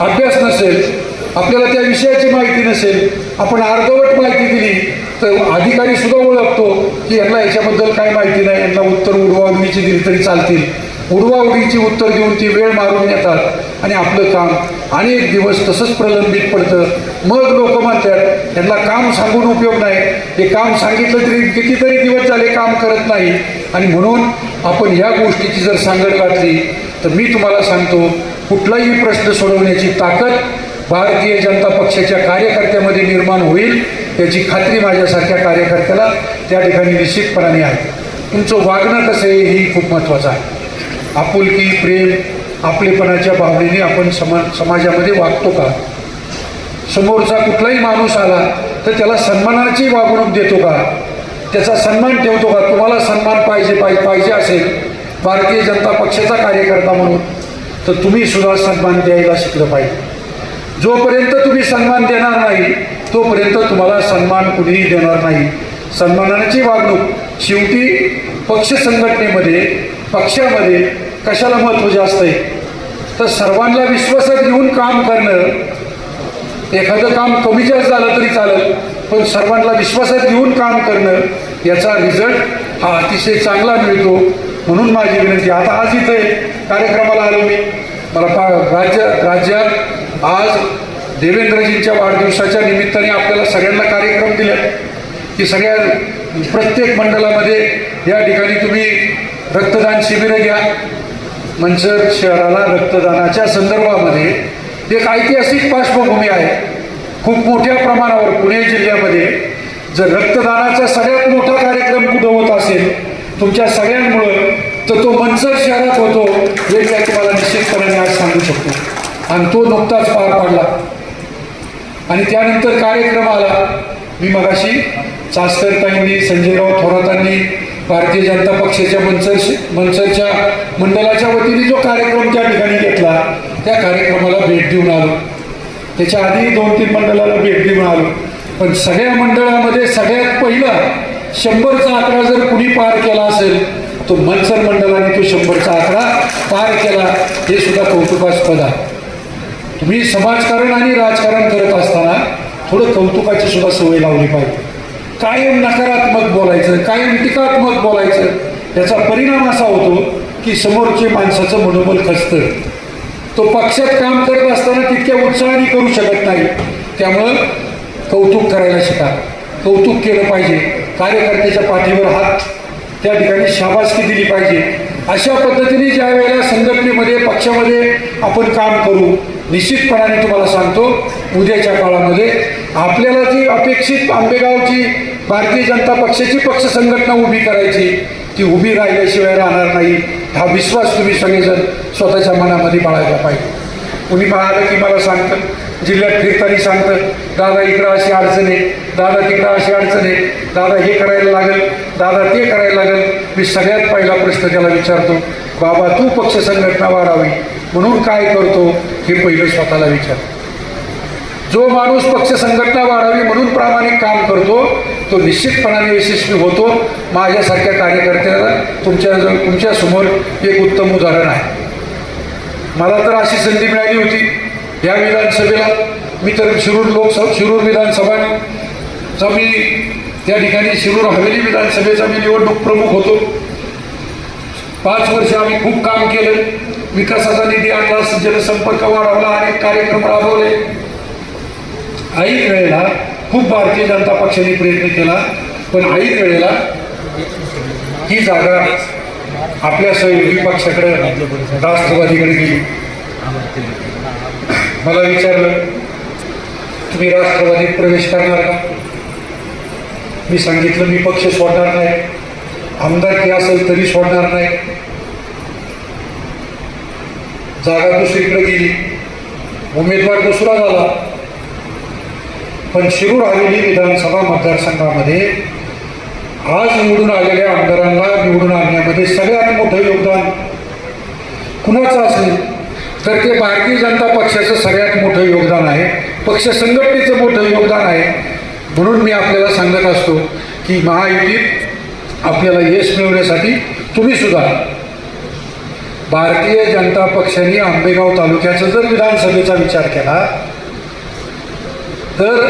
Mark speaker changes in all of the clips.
Speaker 1: अभ्यास नसेल आपल्याला त्या विषयाची माहिती नसेल आपण अर्धवट माहिती दिली तर अधिकारी सुद्धा ओळखतो की यांना याच्याबद्दल काय माहिती नाही यांना उत्तर उडवाउडवीची दिली तरी चालतील. उडवाउडीची उत्तर देऊन ती वेळ मारून येतात आणि आपलं काम अनेक दिवस तसंच प्रलंबित पडतं. मग लोक म्हणतात यांना काम सांगून उपयोग नाही. हे काम सांगितलं तरी कितीतरी दिवस झाले काम करत नाही. आणि म्हणून आपण ह्या गोष्टीची जर सांगड घातली तर मी तुम्हाला सांगतो कुठलाही प्रश्न सोडवण्याची ताकद भारतीय जनता पक्षाच्या कार्यकर्त्यामध्ये निर्माण होईल याची खात्री माझ्यासारख्या कार्यकर्त्याला त्या ठिकाणी निश्चितपणाने आहे. तुमचं वागणं कसं आहे हेही खूप महत्त्वाचं आहे. आपुलकी प्रेम आपलेपणाच्या भावनेने आपण समा समाजामध्ये वागतो का? समोरचा कुठलाही माणूस आला तर त्याला सन्मानाची वागणूक देतो का? त्याचा सन्मान ठेवतो का? तुम्हाला सन्मान पाहिजे पाहिजे पाहिजे असेल. भारतीय जनता पक्षाचा कार्यकर्ता म्हणून. तर तुम्ही सुद्धा सन्मान द्यायला शिकलं पाहिजे. जोपर्यंत तुम्ही सन्मान देणार नाही तोपर्यंत तुम्हाला सन्मान कुणीही देणार नाही. सन्मानाची वागणूक शेवटी पक्ष संघटनेमध्ये पक्षामध्ये कशाला महत्त्व जास्त आहे? तर सर्वांना विश्वासात घेऊन काम करणं एखादं काम कमी जास्त झालं तरी चालेल पण सर्वांना विश्वासात घेऊन काम करणं याचा रिझल्ट हा अतिशय चांगला मिळतो. म्हणून माझी विनंती आता आज इथे कार्यक्रमाला आलो मी. मला पा राज्य राज्यात आज देवेंद्रजींच्या वाढदिवसाच्या निमित्ताने आपल्याला सगळ्यांना कार्यक्रम दिले. की सगळ्या प्रत्येक मंडळामध्ये या ठिकाणी तुम्ही रक्तदान शिबिरं घ्या. मंचर शहराला रक्तदानाच्या संदर्भामध्ये एक ऐतिहासिक पार्श्वभूमी आहे. खूप मोठ्या प्रमाणावर पुणे जिल्ह्यामध्ये जर रक्तदानाचा सगळ्यात मोठा कार्यक्रम कुठं होत असेल तुमच्या सगळ्यांमुळं तर तो मंचर शहरात होतो हे काय तुम्हाला निश्चितपणे आज सांगू शकतो. आणि तो नुकताच पार पडला. आणि त्यानंतर कार्यक्रम आला. मी मगाशी चास्करताईंनी संजयराव थोरातांनी भारतीय जनता पक्षाच्या मंचर मंचरच्या मंडळाच्या वतीने जो कार्यक्रम त्या ठिकाणी घेतला त्या कार्यक्रमाला भेट देऊन आलो. त्याच्या आधी दोन तीन मंडळाला भेट देऊन आलो. पण सगळ्या मंडळामध्ये सगळ्यात पहिला शंभरचा आकडा जर कुणी पार केला असेल तो मंचर मंडळाने तो शंभरचा आकडा पार केला हे सुद्धा कौतुकास्पद आहे. तुम्ही समाजकारण आणि राजकारण करत असताना थोडं कौतुकाची सुद्धा सवय लावली पाहिजे. कायम नकारात्मक बोलायचं कायम टीकात्मक बोलायचं याचा परिणाम असा होतो की समोरचे माणसाचं मनोबल खचतं. तो पक्षात काम करत असताना तितक्या उत्साहाने करू शकत नाही. त्यामुळं कौतुक करायला शिका. कौतुक केलं पाहिजे. कार्यकर्त्याच्या पाठीवर हात त्या ठिकाणी शाबासकी दिली पाहिजे. अशा पद्धतीने ज्या वेळेला संघटनेमध्ये पक्षामध्ये आपण काम करू निश्चितपणाने तुम्हाला सांगतो उद्याच्या काळामध्ये आपल्याला जी अपेक्षित आंबेगावची भारतीय जनता पक्षाची पक्ष संघटना उभी करायची ती उभी राहिल्याशिवाय राहणार नाही हा विश्वास तुम्ही सगळेजण स्वतःच्या मनामध्ये बाळायला पाहिजे. कुणी पाहिलं की मला सांगतं जिल्ह्यात फिरताना सांगतं दादा इकडं अशी अडचण आहे. दादा तिकडं अशी अडचण आहे. दादा हे करायला लागेल. दादा ते करायला लागेल. मी सगळ्यात पहिला प्रश्न त्याला विचारतो बाबा तू पक्ष संघटना वाढावी. म्हणून काय करतो? हे पहिलं स्वतःला विचार. जो माणूस पक्ष संघटना वाढावी म्हणून प्रामाणिक काम करतो तो निश्चितपणाने यशस्वी होतो. माझ्यासारख्या कार्यकर्त्याला तुमच्या तुमच्यासमोर एक उत्तम उदाहरण आहे. मला तर अशी संधी मिळाली होती. या विधानसभेला मी तर शिरूर लोकसभा शिरूर विधानसभा मी त्या ठिकाणी शिरूर हवेली विधानसभेचा मी निवडणूक प्रमुख होतो. पाच वर्ष आम्ही खूप काम केलं. विकासाचा निधी आणला जनसंपर्क वाढवला अनेक कार्यक्रम राबवले. ऐक वेळेला खूप भारतीय जनता पक्षाने प्रयत्न केला पण ऐक वेळेला ही जागा आपल्या सहयोगी पक्षाकडे राष्ट्रवादीकडे गेली. मला विचारलं तुम्ही राष्ट्रवादीत प्रवेश करणार का? मी सांगितलं मी पक्ष सोडणार नाही. आमदारकी असेल तरी सोडणार नाही. जागा दुसरीकडे गेली. उमेदवार दुसरा झाला. पण शिरूर हवेली विधानसभा मतदारसंघामध्ये आज निवडून आलेल्या आमदारांना निवडून आणण्यामध्ये सगळ्यात मोठं योगदान कुणाचं असेल? तर ते भारतीय जनता पक्षाचं सगळ्यात मोठं योगदान आहे. पक्ष संघटनेचं मोठं योगदान आहे. म्हणून मी आपल्याला सांगत असतो की महायुतीत आपल्याला यश मिळवण्यासाठी तुम्ही सुद्धा भारतीय जनता पक्षाने आंबेगाव तालुक्याचा जर विधानसभेचा विचार केला तर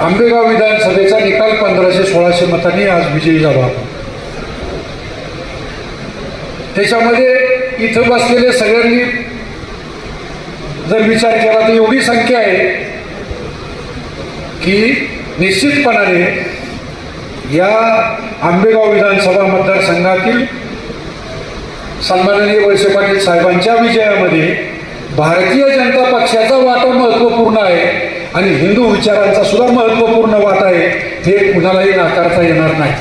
Speaker 1: आंबेगाव विधानसभेचा निकाल पंधराशे सोळाशे मतांनी आज विजयी झाला त्याच्यामध्ये इथं बसलेले सगळ्यांनी जर विचार केला तर एवढी संख्या आहे की निश्चितपणाने या आंबेगाव विधानसभा मतदारसंघातील सन्माननीय वळसे पाटील साहेबांच्या विजयामध्ये भारतीय जनता पक्षाचा वाटा महत्त्वपूर्ण आहे आणि हिंदू विचारांचा सुद्धा महत्त्वपूर्ण वाटा आहे हे कुणालाही नाकारता येणार नाही.